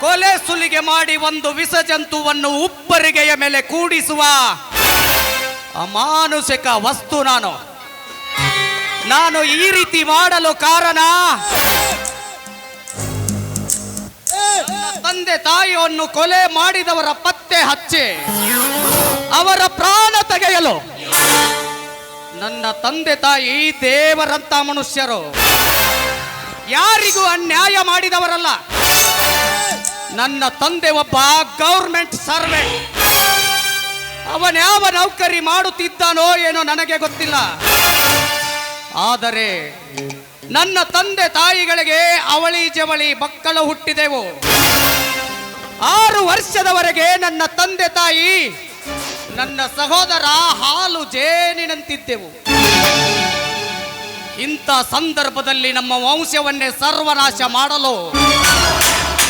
ಕೊಲೆ ಸುಲಿಗೆ ಮಾಡಿ ಒಂದು ವಿಷ ಜಂತುವನ್ನು ಉಪ್ಪರಿಗೆಯ ಮೇಲೆ ಕೂಡಿಸುವ ಅಮಾನುಷಿಕ ವಸ್ತು ನಾನು. ನಾನು ಈ ರೀತಿ ಮಾಡಲು ಕಾರಣ? ತಂದೆ ತಾಯಿಯನ್ನು ಕೊಲೆ ಮಾಡಿದವರ ಪತ್ತೆ ಹಚ್ಚಿ ಅವರ ಪ್ರಾಣ ತೆಗೆಯಲು ನನ್ನ ತಂದೆ ತಾಯಿ ದೇವರಂತ ಮನುಷ್ಯರು. ಯಾರಿಗೂ ಅನ್ಯಾಯ ಮಾಡಿದವರಲ್ಲ. ನನ್ನ ತಂದೆ ಒಬ್ಬ ಗೌರ್ಮೆಂಟ್ ಸರ್ವೆಂಟ್ ಅವನ್ಯಾವ ನೌಕರಿ ಮಾಡುತ್ತಿದ್ದಾನೋ ಏನೋ ನನಗೆ ಗೊತ್ತಿಲ್ಲ. ಆದರೆ ನನ್ನ ತಂದೆ ತಾಯಿಗಳಿಗೆ ಅವಳಿ ಜವಳಿ ಮಕ್ಕಳು ಹುಟ್ಟಿದೆವು. ಆರು ವರ್ಷದವರೆಗೆ ನನ್ನ ತಂದೆ ತಾಯಿ ನನ್ನ ಸಹೋದರ ಹಾಲು ಜೇನಿನಂತಿದ್ದೆವು. ಇಂಥ ಸಂದರ್ಭದಲ್ಲಿ ನಮ್ಮ ವಂಶವನ್ನೇ ಸರ್ವನಾಶ ಮಾಡಲು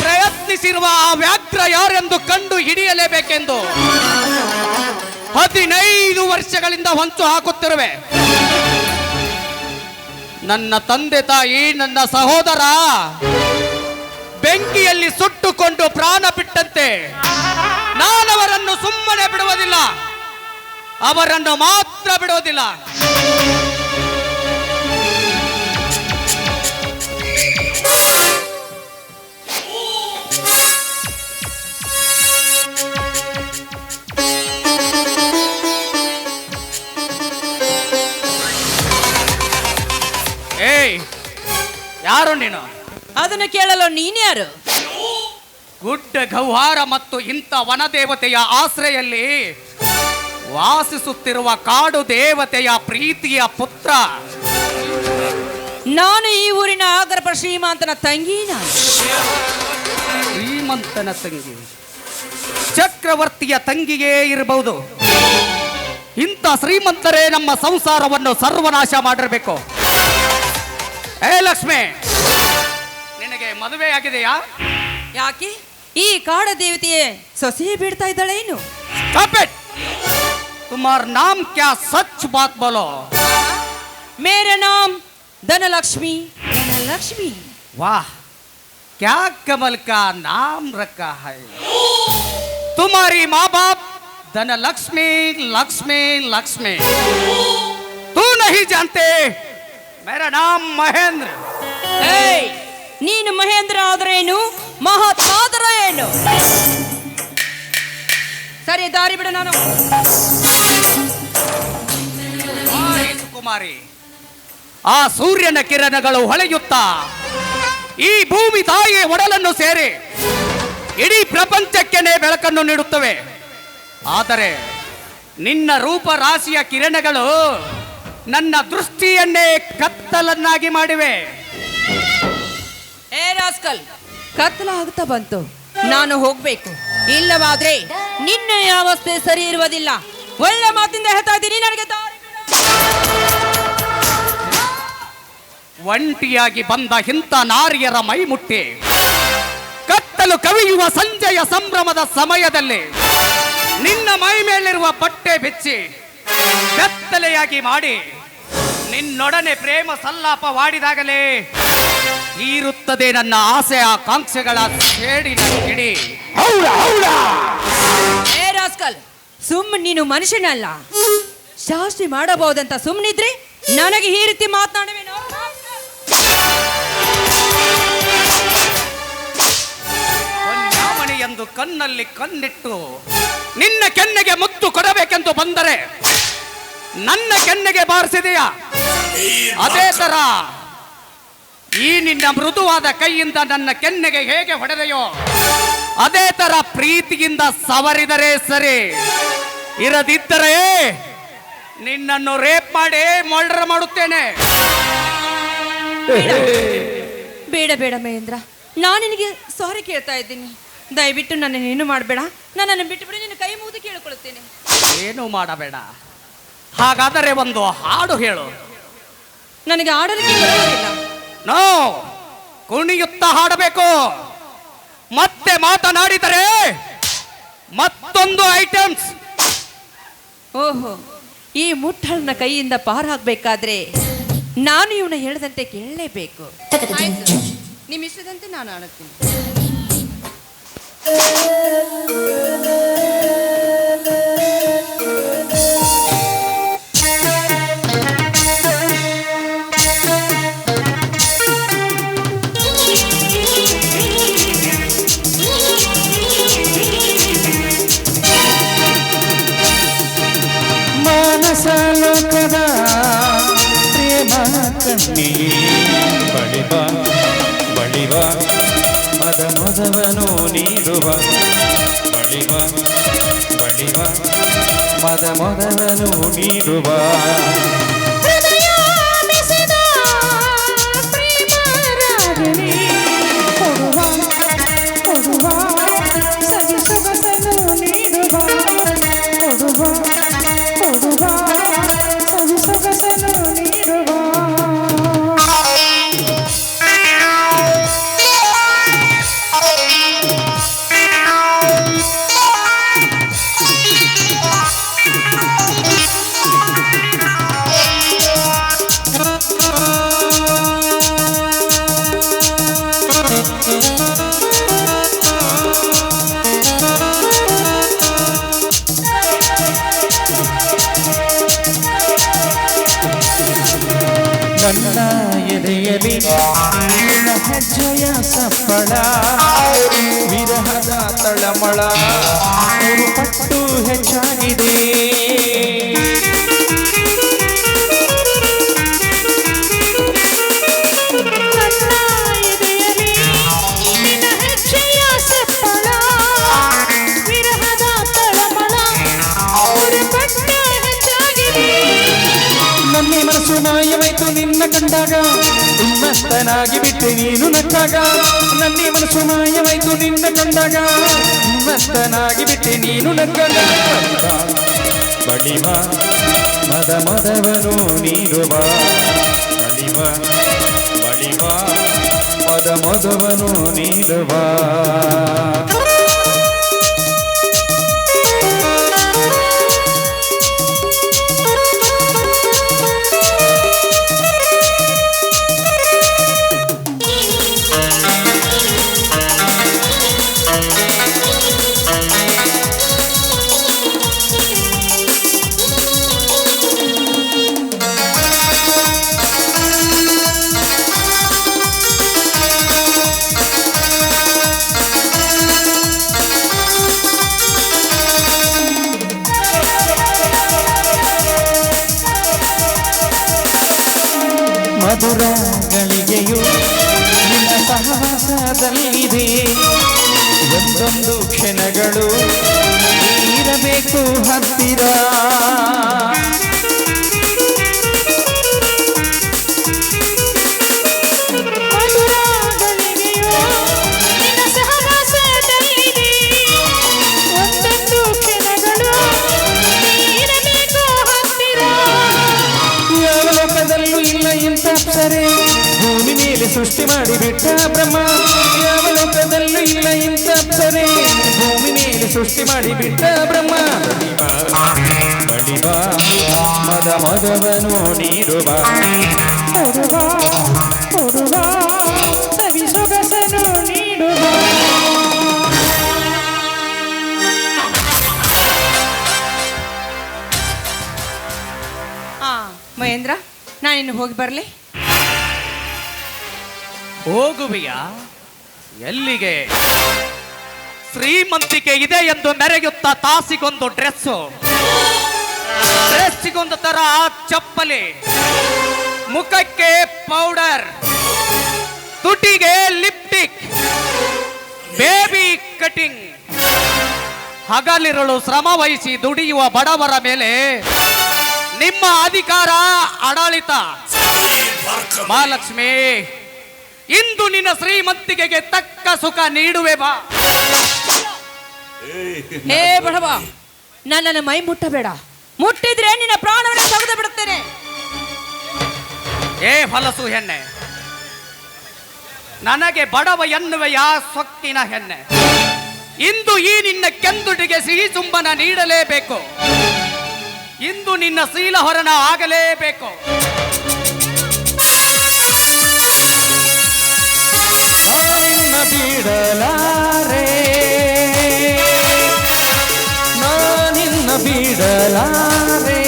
ಪ್ರಯತ್ನಿಸಿರುವ ಆ ವ್ಯಾಘ್ರ ಯಾರೆಂದು ಕಂಡು ಹಿಡಿಯಲೇಬೇಕೆಂದು ಹದಿನೈದು ವರ್ಷಗಳಿಂದ ಹೊಂಚು ಹಾಕುತ್ತಿರುವೆ. ನನ್ನ ತಂದೆ ತಾಯಿ, ನನ್ನ ಸಹೋದರ ಬೆಂಕಿಯಲ್ಲಿ ಸುಟ್ಟುಕೊಂಡು ಪ್ರಾಣ ಬಿಟ್ಟಂತೆ ನಾನವರನ್ನು ಸುಮ್ಮನೆ ಬಿಡುವುದಿಲ್ಲ, ಅವರನ್ನು ಮಾತ್ರ ಬಿಡುವುದಿಲ್ಲ. ಯಾರು ನೀನು? ಅದನ್ನು ಕೇಳಲು ನೀನ್ಯಾರು ಗುಡ್ಡ ಗೌಹಾರ ಮತ್ತು ಇಂಥ ವನದೇವತೆಯ ಆಶ್ರಯಲ್ಲಿ ವಾಸಿಸುತ್ತಿರುವ ಕಾಡು ದೇವತೆಯ ಪ್ರೀತಿಯ ಪುತ್ರ. ನಾನು ಈ ಊರಿನ ಆಗರ್ಭ ಶ್ರೀಮಂತನ ತಂಗಿ ನಾನು. ಶ್ರೀಮಂತನ ತಂಗಿ. ಚಕ್ರವರ್ತಿಯ ತಂಗಿಯೇ ಇರಬಹುದು. ಇಂಥ ಶ್ರೀಮಂತರೇ ನಮ್ಮ ಸಂಸಾರವನ್ನು ಸರ್ವನಾಶ ಮಾಡಿರಬೇಕು. ಏ ಲಕ್ಷ್ಮಿ ನಿನಗೆ ಮದುವೆ ಆಗಿದೆಯಾ ಯಾಕೆ ಈ ಕಾಡ ದೇವತೆಯೇ ಸೊಸೆ ಬಿಡ್ತಾ ಇದ್ದಾಳೇನು Stop it! तुम्हारा नाम क्या सच बात बोलो ಮೇರ ನಾಮ್ ಧನಲಕ್ಷ್ಮಿ ಧನಲಕ್ಷ್ಮಿ वाह क्या कमल का नाम रखा है तुम्हारी माँ बाप धन लक्ष्मी लक्ष्मी लक्ष्मी तू नहीं जानते ಮೇರಾ ನಾಮ ಮಹೇಂದ್ರ ಏಯ್ ನೀನು ಮಹೇಂದ್ರ ಆದ್ರೇನು? ಮಹತ್ವಾದ್ರ ಏನು? ಸರಿ ದಾರಿ ಬಿಡು ನಾನು. ಕುಮಾರಿ ಆ ಸೂರ್ಯನ ಕಿರಣಗಳು ಹೊಳೆಯುತ್ತಾ ಈ ಭೂಮಿ ತಾಯಿಯ ಒಡಲನ್ನು ಸೇರಿ ಇಡೀ ಪ್ರಪಂಚಕ್ಕೆ ಬೆಳಕನ್ನು ನೀಡುತ್ತವೆ. ಆದರೆ ನಿನ್ನ ರೂಪ ರಾಶಿಯ ಕಿರಣಗಳು ನನ್ನ ದೃಷ್ಟಿಯನ್ನೇ ಕತ್ತಲನ್ನಾಗಿ ಮಾಡಿವೆ. ಏ ರಾಸ್ಕಲ್ ಕತ್ತಲ ಆಗ್ತಾ ಬಂತು. ನಾನು ಹೋಗ್ಬೇಕು. ಇಲ್ಲವಾದ್ರೆ ನಿನ್ನ ಅವಸ್ಥೆ ಸರಿ ಇರುವುದಿಲ್ಲ. ಒಳ್ಳೆ ಮಾತಿಂದ ಹೇಳ್ತಾ ಇದ್ದೀನಿ ನನಗೆ ದಾರಿ. ಒಂಟಿಯಾಗಿ ಬಂದ ಇಂಥ ನಾರಿಯರ ಮೈ ಮುಟ್ಟಿ ಕತ್ತಲು ಕವಿಯುವ ಸಂಜೆಯ ಸಂಭ್ರಮದ ಸಮಯದಲ್ಲಿ ನಿನ್ನ ಮೈ ಮೇಲಿರುವ ಬಟ್ಟೆ ಬಿಚ್ಚಿ ಕತ್ತಲೆಯಾಗಿ ಮಾಡಿ ನಿನ್ನೊಡನೆ ಪ್ರೇಮ ಸಲ್ಲಾಪವಾಡಿದಾಗಲೇ ಈರುತ್ತದೆ ನನ್ನ ಆಸೆ ಆಕಾಂಕ್ಷೆಗಳ ಸೇಡಿನ ಕಿಡಿ. ಏ ರಾಸ್ಕಲ್ ಸುಮ್ ನೀನು ಮನುಷ್ಯನಲ್ಲ. ಶಾಸ್ತಿ ಮಾಡಬಹುದಂತ ಸುಮ್ಮನಿದ್ರೆ ನನಗೆ ಈ ರೀತಿ ಮಾತನಾಡುವೇನೋ ಎಂದು ಕಣ್ಣಲ್ಲಿ ಕಣ್ಣಿಟ್ಟು ನಿನ್ನ ಕೆನ್ನೆಗೆ ಮುತ್ತು ಕೊಡಬೇಕೆಂದು ಬಂದರೆ ನನ್ನ ಕೆನ್ನೆಗೆ ಬಾರಿಸಿದೆಯಾ? ಅದೇ ತರ ಈ ನಿನ್ನ ಮೃದುವಾದ ಕೈಯಿಂದ ನನ್ನ ಕೆನ್ನೆಗೆ ಹೇಗೆ ಹೊಡೆದೆಯೋ ಅದೇ ತರ ಪ್ರೀತಿಯಿಂದ ಸವರಿದರೆ ಸರಿ. ಇರದಿದ್ದರೆ ನಿನ್ನನ್ನು ರೇಪ್ ಮಾಡಿ ಮರ್ಡರ್ ಮಾಡುತ್ತೇನೆ. ಬೇಡ ಬೇಡ ಮಹೇಂದ್ರ. ನಾನು ನಿನಗೆ ಸಾರಿ ಕೇಳ್ತಾ ಇದ್ದೀನಿ. ದಯವಿಟ್ಟು ನನ್ನನ್ನು ಏನು ಮಾಡಬೇಡ. ನನ್ನನ್ನು ಬಿಟ್ಟುಬಿಡಿ. ನಿನ್ನ ಕೈ ಮುಗಿದು ಕೇಳಿಕೊಳ್ಳುತ್ತೇನೆ. ಏನು ಮಾಡಬೇಡ. ಹಾಗಾದರೆ ಒಂದು ಹಾಡು ಹೇಳು. ನನಗೆ ಆಡಲಿಕ್ಕೆ ಬರುವುದಿಲ್ಲ ನೋ ಕುಣಿಯುತ್ತ ಹಾಡಬೇಕು. ಮತ್ತೆ ಮಾತನಾಡಿದರೆ ಮತ್ತೊಂದು ಐಟಮ್ಸ್. ಓಹೋ ಈ ಮುಟ್ಟಳನ ಕೈಯಿಂದ ಪಾರಾಗಬೇಕಾದ್ರೆ ನಾನು ಇವನ ಹೇಳದಂತೆ ಕೇಳಲೇಬೇಕು. ಆಯ್ತು. ನಿಮ್ಮ ಇಷ್ಟದಂತೆ ನಾನು ಆಡುತ್ತೀನಿ ಮಾನಸ ಲೋಕದ ಪ್ರೇಮ ಕಣ್ಣಿ ಬಳಿವ ಬಳಿವ ಮದ ಮೊದವನು ನೀಡುವ ಬಳಿವ ಬಳಿವ ಮದ ಮೊದವನು ನೀಡುವ ಸಪ್ಪಳ ವಿರಹದ ತಳಮಳ. ಪಟ್ಟು ಹೆಚ್ಚಾಗಿದೆ. ಮನಸ್ಸು ಮಾಯವಾಯ್ತು ನಿನ್ನ ಕಂಡಾಗ. ಉನ್ಮಸ್ತನಾಗಿ ಬಿಟ್ಟೆ ನೀನು ನಕ್ಕಾಗ ನನ್ನ ಮನಸ್ಸು ಮಾಯವಾಯ್ತು ನಿನ್ನ ಕಂಡಾಗ. ಉನ್ಮಸ್ತನಾಗಿ ಬಿಟ್ಟೆ ನೀನು ನಕ್ಕಾಗ ಬಳಿವ ಮದ ಮದವನು ಬಾ ಬಳಿವ ಬಳಿವ ಮದ ಮದವನು ನೀಡುವ. ಮಧುರ ಒಂದೊಂದು ಕ್ಷಣಗಳು ಇರಬೇಕು ಹತ್ತಿರ. ಭೂಮಿ ಮೇಲೆ ಸೃಷ್ಟಿ ಮಾಡಿಬಿಟ್ಟ ಬ್ರಹ್ಮ. ಯಾವ ಲೋಕದಲ್ಲೂ ಇಲ್ಲ ಇಂಥ ಸರಿ ಭೂಮಿ ಮೇಲೆ ಸೃಷ್ಟಿ ಮಾಡಿಬಿಟ್ಟ ಬ್ರಹ್ಮ. ಬಳಿವ ಮದ ಮದವನು ನೀಡುವ ಮಹೇಂದ್ರ, ನಾನಿನ್ನು ಹೋಗಿ ಬರಲಿ. ಹೋಗುವಿಯ? ಎಲ್ಲಿಗೆ? ಶ್ರೀಮಂತಿಕೆ ಇದೆ ಎಂದು ಮೆರೆಯುತ್ತಾ ತಾಸಿಗೊಂದು ಡ್ರೆಸ್ಸು. ಡ್ರೆಸ್ಸಿಗೊಂದು ತರ ಚಪ್ಪಲಿ. ಮುಖಕ್ಕೆ ಪೌಡರ್. ತುಟಿಗೆ ಲಿಪ್ಟಿಕ್. Baby cutting. ಹಗಲಿರಳು ಶ್ರಮ ವಹಿಸಿ ದುಡಿಯುವ ಬಡವರ ಮೇಲೆ ನಿಮ್ಮ ಅಧಿಕಾರ ಆಡಳಿತ. ಮಹಾಲಕ್ಷ್ಮಿ ಇಂದು ನಿನ್ನ ಶ್ರೀಮಂತಿಕೆಗೆ ತಕ್ಕ ಸುಖ ನೀಡುವೆ ಬಾ. ಹೇ ಬಡವ ನನ್ನನ್ನು ಮೈ ಮುಟ್ಟಬೇಡ. ಮುಟ್ಟಿದ್ರೆ ನಿನ್ನ ಪ್ರಾಣವನ್ನು ತೆಗೆದು ಬಿಡುತ್ತೇನೆ. ಏ ಫಲಸು ಹೆಣ್ಣೆ ನನಗೆ ಬಡವ ಎನ್ನುವ ಯಾ ಸೊಕ್ಕಿನ ಹೆಣ್ಣೆ. ಇಂದು ಈ ನಿನ್ನ ಕೆಂದುಟಿಗೆ ಸಿಹಿ ಚುಂಬನ ನೀಡಲೇಬೇಕು. ಇಂದು ನಿನ್ನ ಶೀಲಹರಣ ಆಗಲೇಬೇಕು. ಬಿಡಲಾರೆ? ನಾನಿನ್ನ ಬಿಡಲಾರೆ?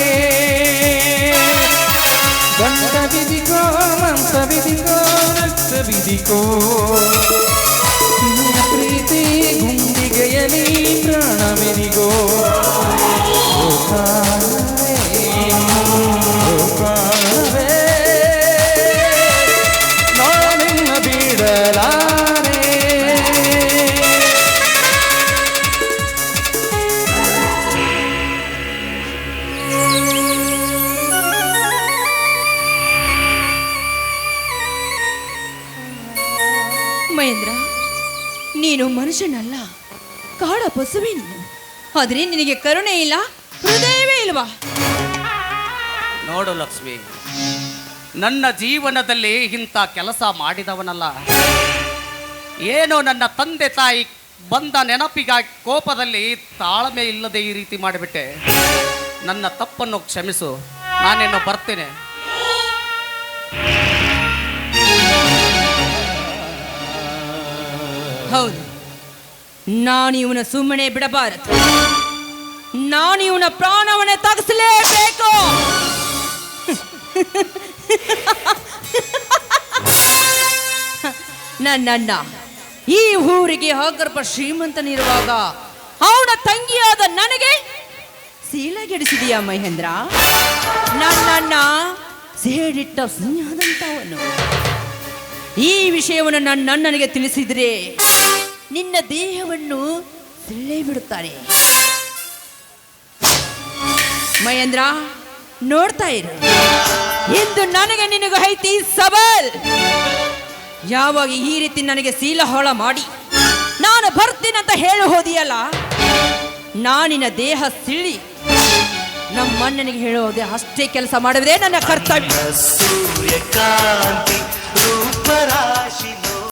ಗಂಡ ಬಿದಿಕೋ ಮಂತ ಬಿದಿಕೋ ರಕ್ತ ಬಿದಿಕೋ ಮಹೇಂದ್ರ ನೀನು ಮನುಷ್ಯನಲ್ಲ, ಕಾಡ ನೀನು. ಆದ್ರೆ ನಿನಗೆ ಕರುಣೆ ಇಲ್ಲ, ಹೃದಯವೇ ಇಲ್ವಾ? ನೋಡು ಲಕ್ಷ್ಮಿ, ನನ್ನ ಜೀವನದಲ್ಲಿ ಇಂಥ ಕೆಲಸ ಮಾಡಿದವನಲ್ಲ. ಏನೋ ನನ್ನ ತಂದೆ ತಾಯಿ ಬಂದ ನೆನಪಿಗಾಗಿ ಕೋಪದಲ್ಲಿ ತಾಳ್ಮೆ ಇಲ್ಲದೆ ಈ ರೀತಿ ಮಾಡಿಬಿಟ್ಟೆ. ನನ್ನ ತಪ್ಪನ್ನು ಕ್ಷಮಿಸು ನಾನೇನು ಬರ್ತೇನೆ. ಹೌದು. ನಾನು ಇವನ ಸುಮ್ಮನೆ ಬಿಡಬಾರದು. ನಾನು ಇವನ ಪ್ರಾಣವನ್ನೇ ತಗಸಲೇಬೇಕು. ನನ್ನಣ್ಣ, ಈ ಊರಿಗೆ ಹಗರ್ಭ ಶ್ರೀಮಂತನಿರುವಾಗ ಅವನ ತಂಗಿಯಾದ ನನಗೆ ಸೀಲಗೆಡಿಸಿದೀಯ ಮಹೇಂದ್ರ? ನನ್ನಣ್ಣ ಸೇಡಿಟ್ಟ ಸಿಂಹದಂತವನು ಈ ವಿಷಯವನ್ನು ನನ್ನ ನನಗೆ ತಿಳಿಸಿದ್ರೆ ನಿನ್ನ ದೇಹವನ್ನು ಸಿಳ್ಳೆ ಬಿಡುತ್ತಾರೆ ಮಹೇಂದ್ರ, ನೋಡ್ತಾ ಇರು. ಎಂದು ನನಗೆ ನಿನಗೂ ಐತಿ ಸಬಲ್ ಯಾವಾಗ ಈ ರೀತಿ ನನಗೆ ಸೀಲ ಹೊಳ ಮಾಡಿ ನಾನು ಬರ್ತೀನಂತ ಹೇಳಿ ಹೋದಿಯಲ್ಲ, ನಾನಿನ ದೇಹ ಸಿಳಿ ನಮ್ಮ ಅಣ್ಣನಿಗೆ ಹೇಳೋದೆ ಅಷ್ಟೇ ಕೆಲಸ ಮಾಡುವುದೇ ನನ್ನ ಕರ್ತವ್ಯ. ಸೂರ್ಯಕಾಂತಿ ರೂಪರಾ